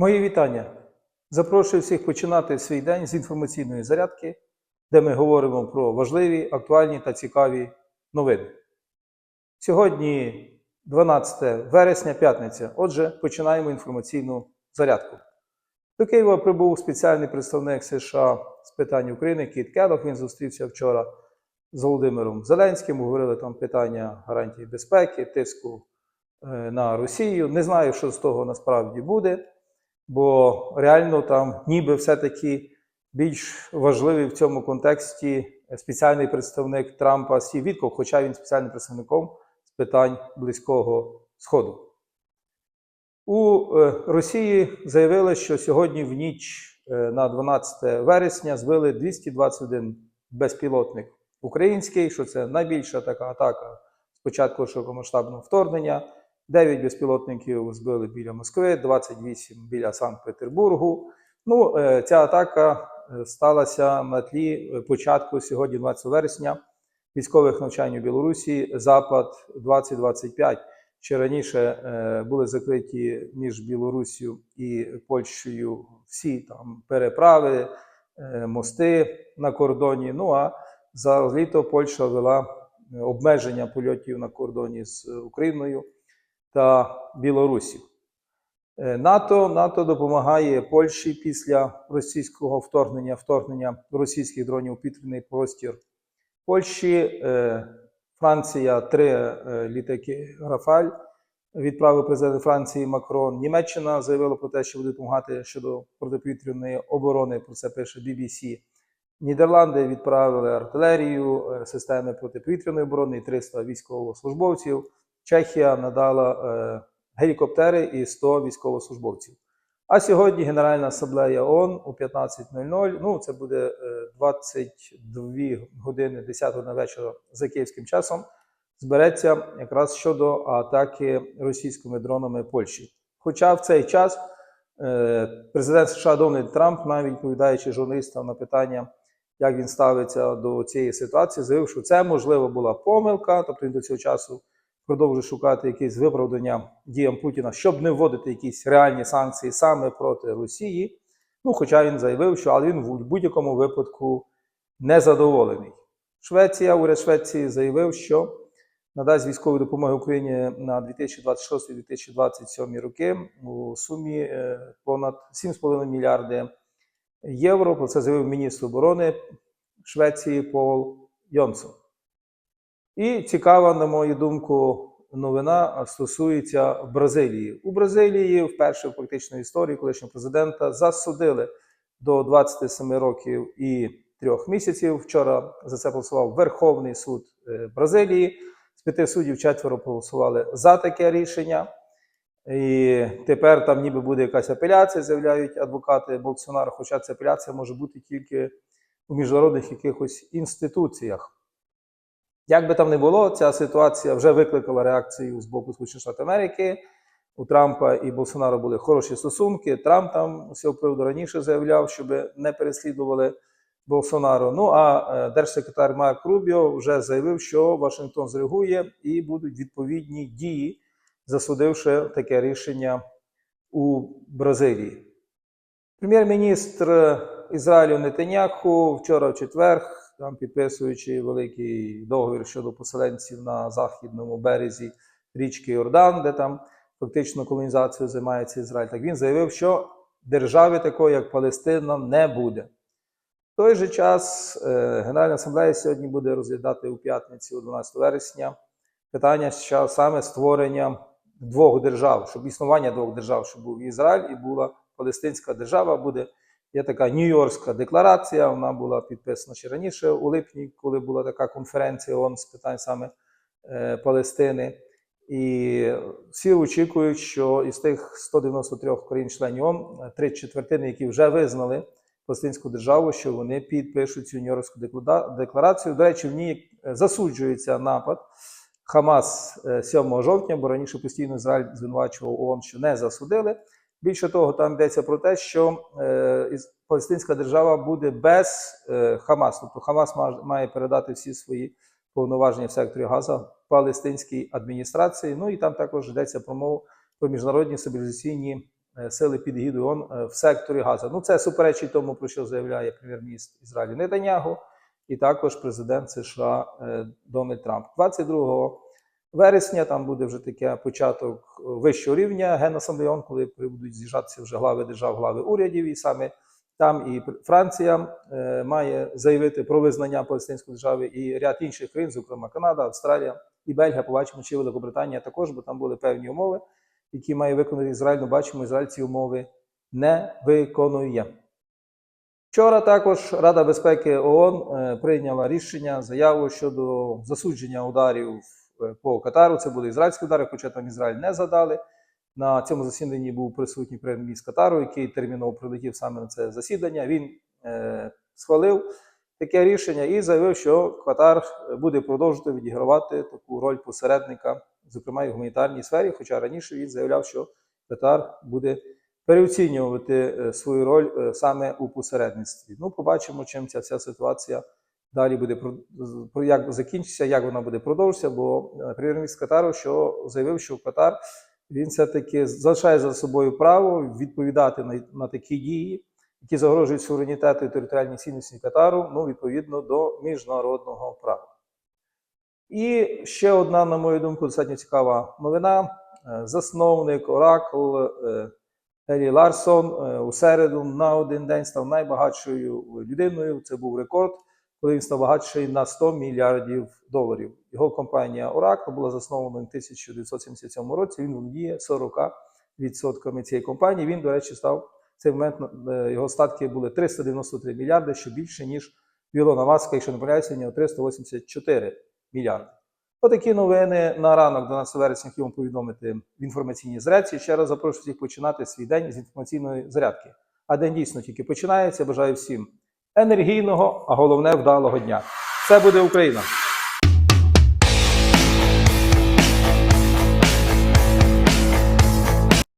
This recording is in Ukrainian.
Мої вітання. Запрошую всіх починати свій день з інформаційної зарядки, де ми говоримо про важливі, актуальні та цікаві новини. Сьогодні 12 вересня, п'ятниця. Отже, починаємо інформаційну зарядку. До Києва прибув спеціальний представник США з питань України Кіт Келлог. Він зустрівся вчора з Володимиром Зеленським. Говорили там питання гарантії безпеки, тиску е, на Росію. Не знаю, що з того насправді буде, бо реально там ніби все-таки більш важливий в цьому контексті спеціальний представник Трампа Стів Вітков, хоча він спеціальним представником з питань Близького Сходу. У е, Росії заявили, що сьогодні в ніч е, на 12 вересня збили 221 безпілотник український, що це найбільша така атака з початку широкомасштабного вторгнення. 9 безпілотників збили біля Москви, 28 біля Санкт-Петербургу. Ну, е, ця атака е, сталася на тлі е, початку сьогодні, 20 вересня, військових навчань у Білорусі Запад 2025. Ще раніше були закриті між Білоруссю і Польщею всі там переправи, мости на кордоні. Ну а за літо Польща ввела е, обмеження польотів на кордоні з Україною та Білоруссю. Е, НАТО, НАТО допомагає Польщі після російського вторгнення, вторгнення російських дронів у повітряний простір Польщі. Е, Франція три е, літаки Рафаль відправив президент Франції Макрон. Німеччина заявила про те, що буде допомагати щодо протиповітряної оборони. Про це пише BBC. Нідерланди відправили артилерію, системи протиповітряної оборони і 300 військовослужбовців. Чехія надала е, гелікоптери і 100 військовослужбовців. А сьогодні Генеральна асамблея ООН о 15.00, ну це буде е, 22 години 10 на вечора за київським часом, збереться якраз щодо атаки російськими дронами Польщі. Хоча в цей час е, президент США Дональд Трамп, навіть відповідаючи журналістам на питання, як він ставиться до цієї ситуації, заявив, що це можливо була помилка, тобто він до цього часу продовжує шукати якесь виправдання діям Путіна, щоб не вводити якісь реальні санкції саме проти Росії. Ну, хоча він заявив, що але він в будь-якому випадку незадоволений. Швеція, уряд Швеції заявив, що надасть військову допомогу Україні на 2026-2027 роки у сумі е, понад 7,5 мільярди євро. Про це заявив міністр оборони Швеції Пол Йонсон. І цікава, на мою думку, новина стосується Бразилії. У Бразилії вперше в практичній історії колишнього президента засудили до 27 років і трьох місяців. Вчора за це голосував Верховний суд е, Бразилії. З п'яти суддів четверо проголосували за таке рішення. І тепер там ніби буде якась апеляція, заявляють адвокати Болсонaro, хоча ця апеляція може бути тільки у міжнародних якихось інституціях. Як би там не було, ця ситуація вже викликала реакцію з боку Сполучених Штатів Америки. У Трампа і Болсонаро були хороші стосунки. Трамп там з цього приводу раніше заявляв, щоб не переслідували Болсонаро. Ну а е, держсекретар Марк Рубіо вже заявив, що Вашингтон зреагує і будуть відповідні дії, засудивши таке рішення у Бразилії. Прем'єр-міністр Ізраїлю Нетаняху вчора в четвер, там підписуючи великий договір щодо поселенців на західному березі річки Йордан, де там фактично колонізацією займається Ізраїль, так він заявив, що держави такої, як Палестина, не буде. В той же час е, Генеральна асамблея сьогодні буде розглядати у п'ятницю, 12 вересня, питання що саме створення двох держав, щоб існування двох держав, щоб був Ізраїль і була Палестинська держава, буде є така Нью-Йоркська декларація. Вона була підписана ще раніше у липні, коли була така конференція ООН з питань саме е, Палестини. І всі очікують, що із тих 193 країн-членів ООН, три четвертини, які вже визнали Палестинську державу, що вони підпишуть цю Нью-Йоркську декларацію. До речі, в ній е, засуджується напад Хамас е, 7 жовтня, бо раніше постійно Ізраїль звинувачував ООН, що не засудили. Більше того, там йдеться про те, що е, Палестинська держава буде без е, Хамас. Тобто Хамас має- передати всі свої повноваження в секторі Газа палестинській адміністрації. Ну і там також йдеться про мову про міжнародні стабілізаційні е, сили під ООН е, в секторі Газа. Ну, це суперечить тому, про що заявляє прем'єр-міністр Ізраїлю Нетаньягу і також президент США е, Дональд Трамп. 22 вересня там буде вже таке початок вищого рівня Генасамблеон, коли будуть з'їжджатися вже глави держав, глави урядів, і саме там і Франція е, має заявити про визнання Палестинської держави і ряд інших країн, зокрема Канада, Австралія і Бельгія. Побачимо, чи Великобританія також, бо там були певні умови, які має виконати Ізраїль. Ну, бачимо, Ізраїль ці умови не виконує. Вчора також Рада безпеки ООН е, прийняла рішення, заяву щодо засудження ударів е, по Катару. Це були ізраїльські удари, хоча там Ізраїль не задали. На цьому засіданні був присутній прем'єр-міністр Катару, який терміново прилетів саме на це засідання. Він е, схвалив таке рішення і заявив, що Катар буде продовжувати відігравати таку роль посередника, зокрема і в гуманітарній сфері. Хоча раніше він заявляв, що Катар буде переоцінювати е, свою роль е, саме у посередництві. Ну, побачимо, чим ця вся ситуація далі буде про- як закінчиться, як вона буде продовжитися. Бо е, прем'єр-міністр Катару що заявив, що Катар він все-таки залишає за собою право відповідати на, на такі дії, які загрожують суверенітету і територіальній цінності Катару, ну, відповідно до міжнародного права. І ще одна, на мою думку, достатньо цікава новина. Е, Засновник Оракл е, Елі Ларсон у середу на один день став найбагатшою людиною. Це був рекорд, коли він став багатший на 100 мільярдів доларів. Його компанія Oracle була заснована в 1977 році. Він володіє 40% цієї компанії. Він, до речі, став цей момент е, його статки були 393 мільярди, що більше ніж Ілона Маска, якщо не помиляюся, у нього 384 мільярди. Отакі новини на ранок 12 вересня хотів вам повідомити в інформаційній зарядці. Ще раз запрошую всіх починати свій день з інформаційної зарядки. А день дійсно тільки починається. Бажаю всім енергійного, а головне вдалого дня. Це буде Україна!